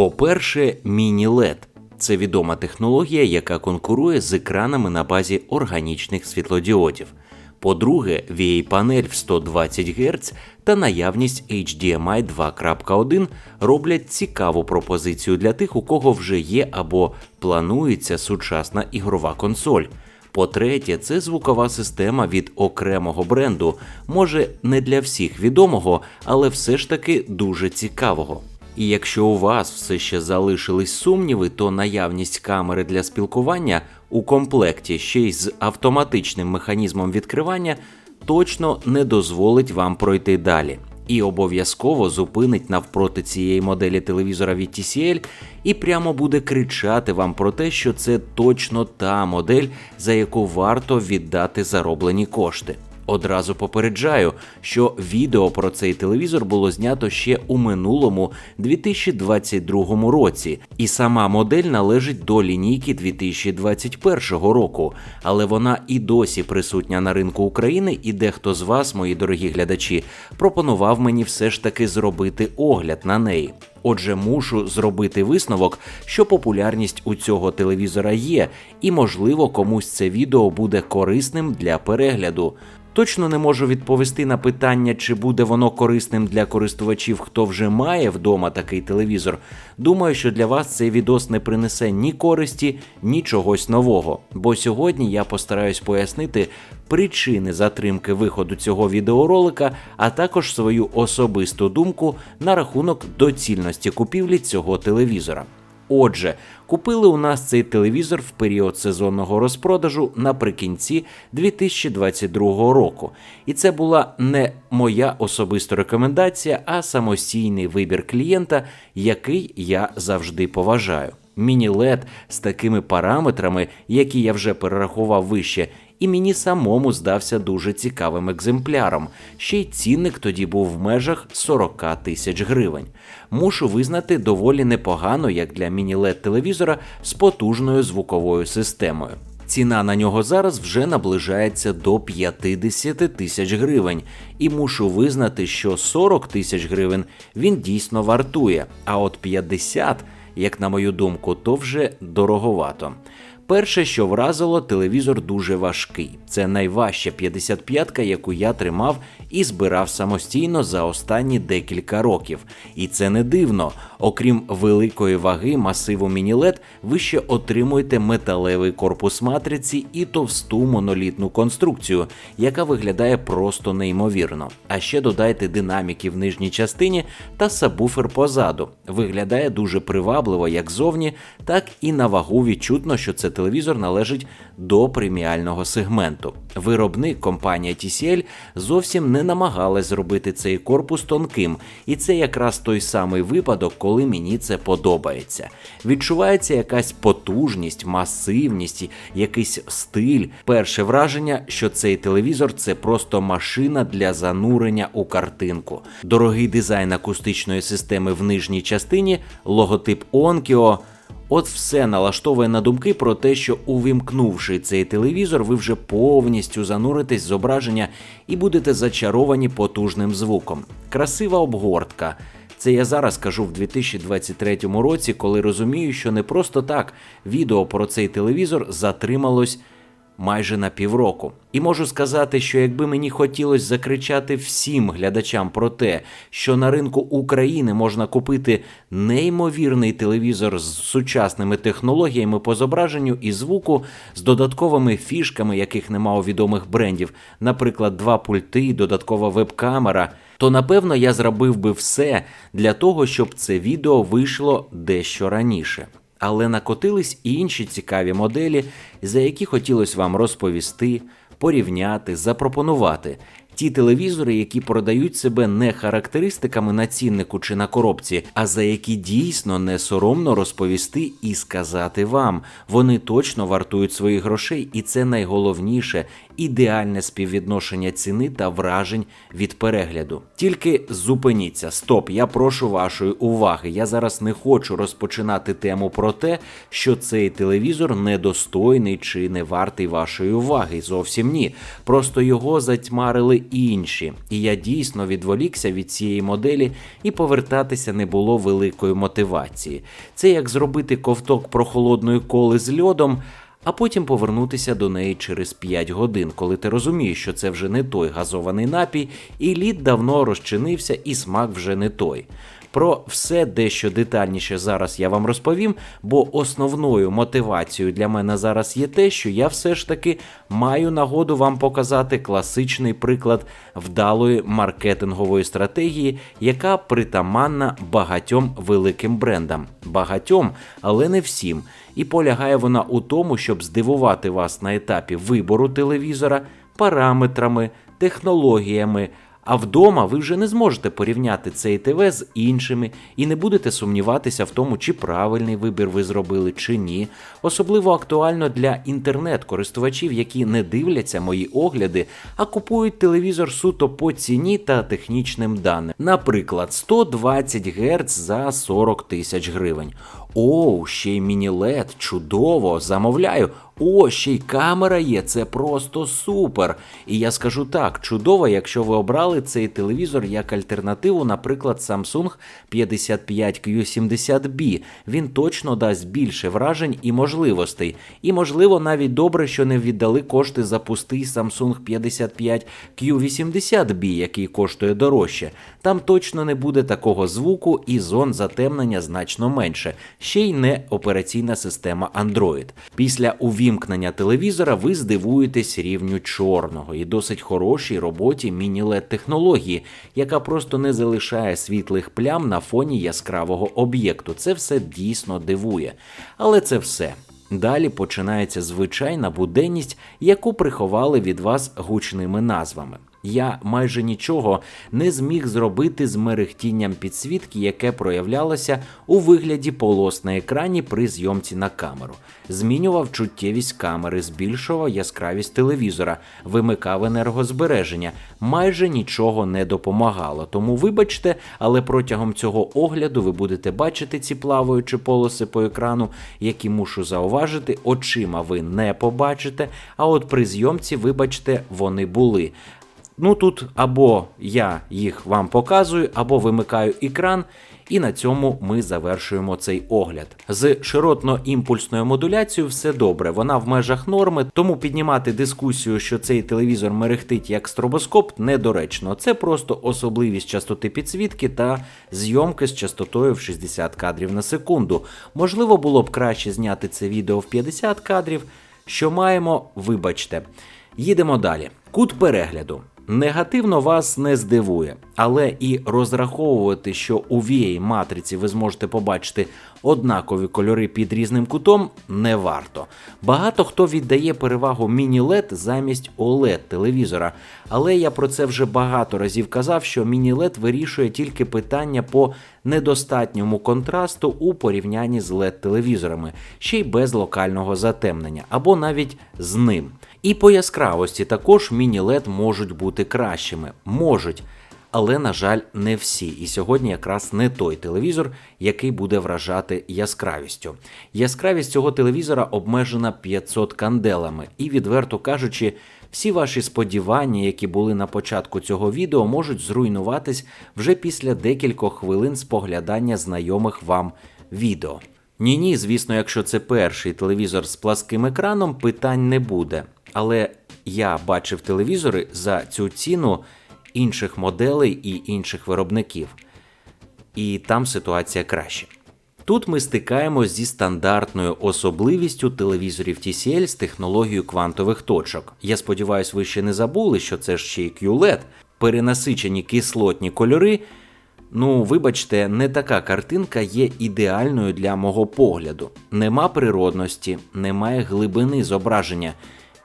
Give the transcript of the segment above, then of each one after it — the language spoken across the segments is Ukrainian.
По-перше, міні-LED – це відома технологія, яка конкурує з екранами на базі органічних світлодіодів. По-друге, VA-панель в 120 Гц та наявність HDMI 2.1 роблять цікаву пропозицію для тих, у кого вже є або планується сучасна ігрова консоль. По-третє, це звукова система від окремого бренду, може не для всіх відомого, але все ж таки дуже цікавого. І якщо у вас все ще залишились сумніви, то наявність камери для спілкування у комплекті ще й з автоматичним механізмом відкривання точно не дозволить вам пройти далі. І обов'язково зупинить навпроти цієї моделі телевізора від TCL і прямо буде кричати вам про те, що це точно та модель, за яку варто віддати зароблені кошти. Одразу попереджаю, що відео про цей телевізор було знято ще у минулому 2022 році, і сама модель належить до лінійки 2021 року, але вона і досі присутня на ринку України, і дехто з вас, мої дорогі глядачі, пропонував мені все ж таки зробити огляд на неї. Отже, мушу зробити висновок, що популярність у цього телевізора є, і можливо комусь це відео буде корисним для перегляду. Точно не можу відповісти на питання, чи буде воно корисним для користувачів, хто вже має вдома такий телевізор. Думаю, що для вас цей відос не принесе ні користі, ні чогось нового. Бо сьогодні я постараюсь пояснити причини затримки виходу цього відеоролика, а також свою особисту думку на рахунок доцільності купівлі цього телевізора. Отже, купили у нас цей телевізор в період сезонного розпродажу наприкінці 2022 року. І це була не моя особиста рекомендація, а самостійний вибір клієнта, який я завжди поважаю. Міні-LED з такими параметрами, які я вже перерахував вище, і мені самому здався дуже цікавим екземпляром. Ще й цінник тоді був в межах 40 тисяч гривень. Мушу визнати доволі непогано, як для міні-LED телевізора з потужною звуковою системою. Ціна на нього зараз вже наближається до 50 тисяч гривень, і мушу визнати, що 40 тисяч гривень він дійсно вартує, а от 50, як на мою думку, то вже дороговато. Перше, що вразило, телевізор дуже важкий. Це найважча 55-ка, яку я тримав і збирав самостійно за останні декілька років. І це не дивно. Окрім великої ваги масиву мінілет, ви ще отримуєте металевий корпус матриці і товсту монолітну конструкцію, яка виглядає просто неймовірно. А ще додайте динаміки в нижній частині та сабвуфер позаду. Виглядає дуже привабливо як зовні, так і на вагу відчутно, що це телевізор належить до преміального сегменту. Виробник компанія TCL зовсім не намагалась зробити цей корпус тонким, і це якраз той самий випадок, коли мені це подобається. Відчувається якась потужність, масивність, якийсь стиль. Перше враження, що цей телевізор це просто машина для занурення у картинку. Дорогий дизайн акустичної системи в нижній частині, логотип Onkyo – От все налаштовує на думки про те, що увімкнувши цей телевізор, ви вже повністю зануритесь в зображення і будете зачаровані потужним звуком. Красива обгортка. Це я зараз кажу в 2023 році, коли розумію, що не просто так відео про цей телевізор затрималось майже на півроку. І можу сказати, що якби мені хотілося закричати всім глядачам про те, що на ринку України можна купити неймовірний телевізор з сучасними технологіями по зображенню і звуку, з додатковими фішками, яких нема у відомих брендів, наприклад, два пульти, додаткова веб-камера, то напевно я зробив би все для того, щоб це відео вийшло дещо раніше але накотились і інші цікаві моделі, за які хотілося вам розповісти, порівняти, запропонувати. Ті телевізори, які продають себе не характеристиками на ціннику чи на коробці, а за які дійсно не соромно розповісти і сказати вам, вони точно вартують своїх грошей, і це найголовніше ідеальне співвідношення ціни та вражень від перегляду. Тільки зупиніться, стоп, я прошу вашої уваги. Я зараз не хочу розпочинати тему про те, що цей телевізор недостойний чи не вартий вашої уваги. Зовсім ні. Просто його затьмарили були інші, і я дійсно відволікся від цієї моделі і повертатися не було великої мотивації. Це як зробити ковток прохолодної коли з льодом. А потім повернутися до неї через 5 годин, коли ти розумієш, що це вже не той газований напій, і лід давно розчинився, і смак вже не той. Про все дещо детальніше зараз я вам розповім, бо основною мотивацією для мене зараз є те, що я все ж таки маю нагоду вам показати класичний приклад вдалої маркетингової стратегії, яка притаманна багатьом великим брендам. Багатьом, але не всім. І полягає вона у тому, щоб здивувати вас на етапі вибору телевізора параметрами, технологіями. А вдома ви вже не зможете порівняти цей ТВ з іншими і не будете сумніватися в тому, чи правильний вибір ви зробили, чи ні. Особливо актуально для інтернет-користувачів, які не дивляться мої огляди, а купують телевізор суто по ціні та технічним даним. Наприклад, 120 Гц за 40 тисяч гривень. Оу, ще й міні-лед, чудово, замовляю. О, ще й камера є, це просто супер. І я скажу так, чудово, якщо ви обрали цей телевізор як альтернативу, наприклад, Samsung 55Q70B. Він точно дасть більше вражень і можливостей. І, можливо, навіть добре, що не віддали кошти за пустий Samsung 55Q80B, який коштує дорожче. Там точно не буде такого звуку і зон затемнення значно менше. Ще й не операційна система Android. Після увімкнення телевізора ви здивуєтесь рівню чорного і досить хорошій роботі міні-лед технології, яка просто не залишає світлих плям на фоні яскравого об'єкту. Це все дійсно дивує. Але це все. Далі починається звичайна буденність, яку приховали від вас гучними назвами. Я майже нічого не зміг зробити з мерехтінням підсвітки, яке проявлялося у вигляді полос на екрані при зйомці на камеру. Змінював чуттєвість камери, збільшував яскравість телевізора, вимикав енергозбереження. Майже нічого не допомагало. Тому, вибачте, але протягом цього огляду ви будете бачити ці плаваючі полоси по екрану, які мушу зауважити, очима ви не побачите. А от при зйомці, вибачте, вони були. Ну тут або я їх вам показую, або вимикаю екран, і на цьому ми завершуємо цей огляд. З широтно-імпульсною модуляцією все добре, вона в межах норми, тому піднімати дискусію, що цей телевізор мерехтить як стробоскоп, недоречно. Це просто особливість частоти підсвітки та зйомки з частотою в 60 кадрів на секунду. Можливо, було б краще зняти це відео в 50 кадрів. Що маємо, вибачте. Їдемо далі. Кут перегляду. Негативно вас не здивує, але і розраховувати, що у VA матриці ви зможете побачити однакові кольори під різним кутом, не варто. Багато хто віддає перевагу міні-LED замість OLED телевізора, але я про це вже багато разів казав, що міні-LED вирішує тільки питання по недостатньому контрасту у порівнянні з LED телевізорами, ще й без локального затемнення, або навіть з ним. І по яскравості також міні-LED можуть бути кращими. Можуть. Але, на жаль, не всі. І сьогодні якраз не той телевізор, який буде вражати яскравістю. Яскравість цього телевізора обмежена 500 канделами, і, відверто кажучи, всі ваші сподівання, які були на початку цього відео, можуть зруйнуватись вже після декількох хвилин споглядання знайомих вам відео. Ні, ні, звісно, якщо це перший телевізор з пласким екраном, питань не буде. Але я бачив телевізори за цю ціну інших моделей і інших виробників. І там ситуація краще. Тут ми стикаємось зі стандартною особливістю телевізорів TCL з технологією квантових точок. Я сподіваюся, ви ще не забули, що це ще й QLED, перенасичені кислотні кольори. Ну, вибачте, не така картинка є ідеальною для мого погляду. Нема природності, немає глибини зображення,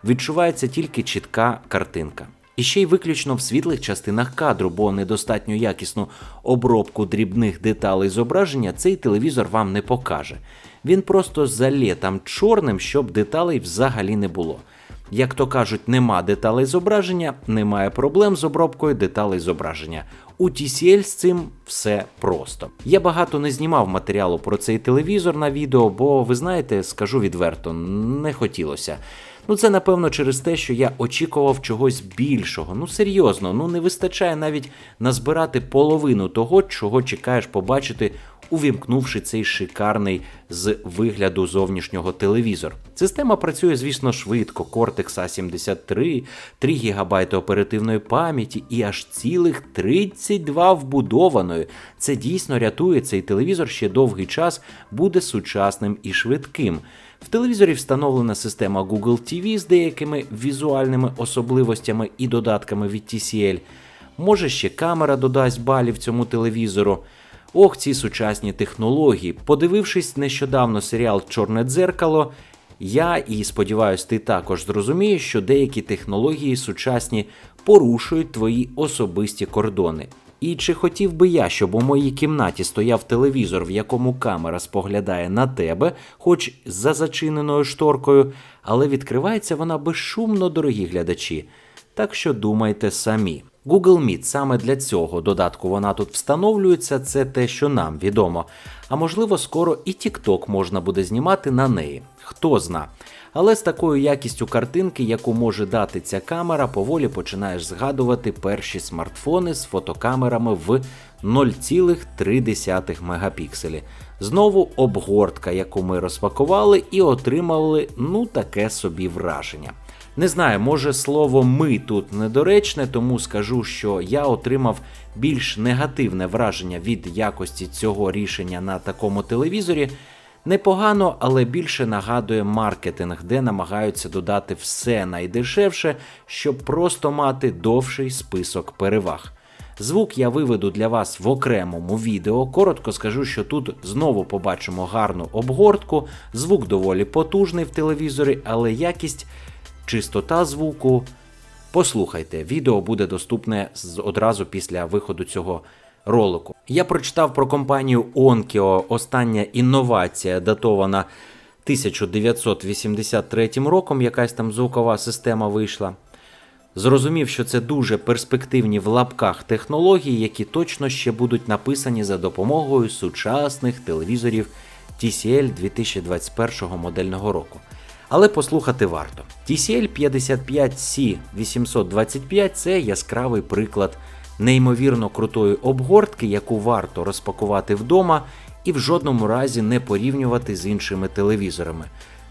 відчувається тільки чітка картинка. І ще й виключно в світлих частинах кадру, бо недостатньо якісну обробку дрібних деталей зображення цей телевізор вам не покаже. Він просто залє там чорним, щоб деталей взагалі не було. Як то кажуть, нема деталей зображення, немає проблем з обробкою деталей зображення. У TCL з цим все просто. Я багато не знімав матеріалу про цей телевізор на відео, бо ви знаєте, скажу відверто, не хотілося. Ну, це напевно через те, що я очікував чогось більшого. Ну серйозно, ну не вистачає навіть назбирати половину того, чого чекаєш побачити, увімкнувши цей шикарний з вигляду зовнішнього телевізор. Система працює, звісно, швидко. Cortex A73, 3 ГБ оперативної пам'яті і аж цілих 32 вбудованої. Це дійсно рятує цей телевізор ще довгий час, буде сучасним і швидким. В телевізорі встановлена система Google TV з деякими візуальними особливостями і додатками від TCL. Може ще камера додасть балів цьому телевізору. Ох, ці сучасні технології. Подивившись нещодавно серіал Чорне дзеркало, я і сподіваюся, ти також зрозумієш, що деякі технології сучасні порушують твої особисті кордони. І чи хотів би я, щоб у моїй кімнаті стояв телевізор, в якому камера споглядає на тебе, хоч за зачиненою шторкою, але відкривається вона безшумно, дорогі глядачі. Так що думайте самі. Google Meet саме для цього додатку вона тут встановлюється, це те, що нам відомо. А можливо, скоро і TikTok можна буде знімати на неї. Хто зна. Але з такою якістю картинки, яку може дати ця камера, поволі починаєш згадувати перші смартфони з фотокамерами в 0,3 мегапікселі. Знову обгортка, яку ми розпакували, і отримали ну таке собі враження. Не знаю, може слово ми тут недоречне, тому скажу, що я отримав більш негативне враження від якості цього рішення на такому телевізорі. Непогано, але більше нагадує маркетинг, де намагаються додати все найдешевше, щоб просто мати довший список переваг. Звук я виведу для вас в окремому відео. Коротко скажу, що тут знову побачимо гарну обгортку. Звук доволі потужний в телевізорі, але якість, чистота звуку. Послухайте, відео буде доступне одразу після виходу цього ролику. Я прочитав про компанію Onkyo. Остання інновація датована 1983 роком. Якась там звукова система вийшла. Зрозумів, що це дуже перспективні в лапках технології, які точно ще будуть написані за допомогою сучасних телевізорів TCL 2021 модельного року. Але послухати варто. TCL 55C 825 це яскравий приклад неймовірно крутої обгортки, яку варто розпакувати вдома і в жодному разі не порівнювати з іншими телевізорами.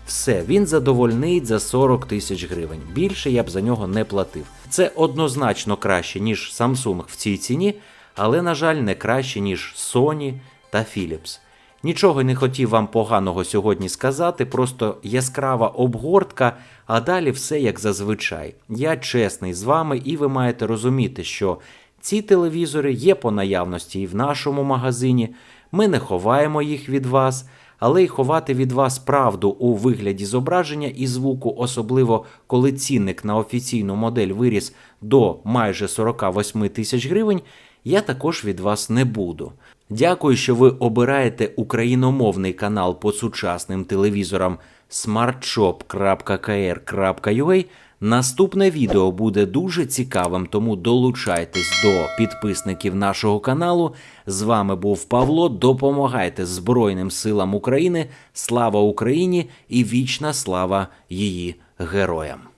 Все, він задовольнить за 40 тисяч гривень. Більше я б за нього не платив. Це однозначно краще, ніж Samsung в цій ціні, але, на жаль, не краще, ніж Sony та Philips. Нічого не хотів вам поганого сьогодні сказати, просто яскрава обгортка, а далі все як зазвичай. Я чесний з вами, і ви маєте розуміти, що ці телевізори є по наявності і в нашому магазині. Ми не ховаємо їх від вас, але й ховати від вас правду у вигляді зображення і звуку, особливо коли цінник на офіційну модель виріс до майже 48 тисяч гривень, я також від вас не буду. Дякую, що ви обираєте україномовний канал по сучасним телевізорам smartshop.kr.ua. Наступне відео буде дуже цікавим, тому долучайтесь до підписників нашого каналу. З вами був Павло. Допомагайте Збройним силам України. Слава Україні і вічна слава її героям!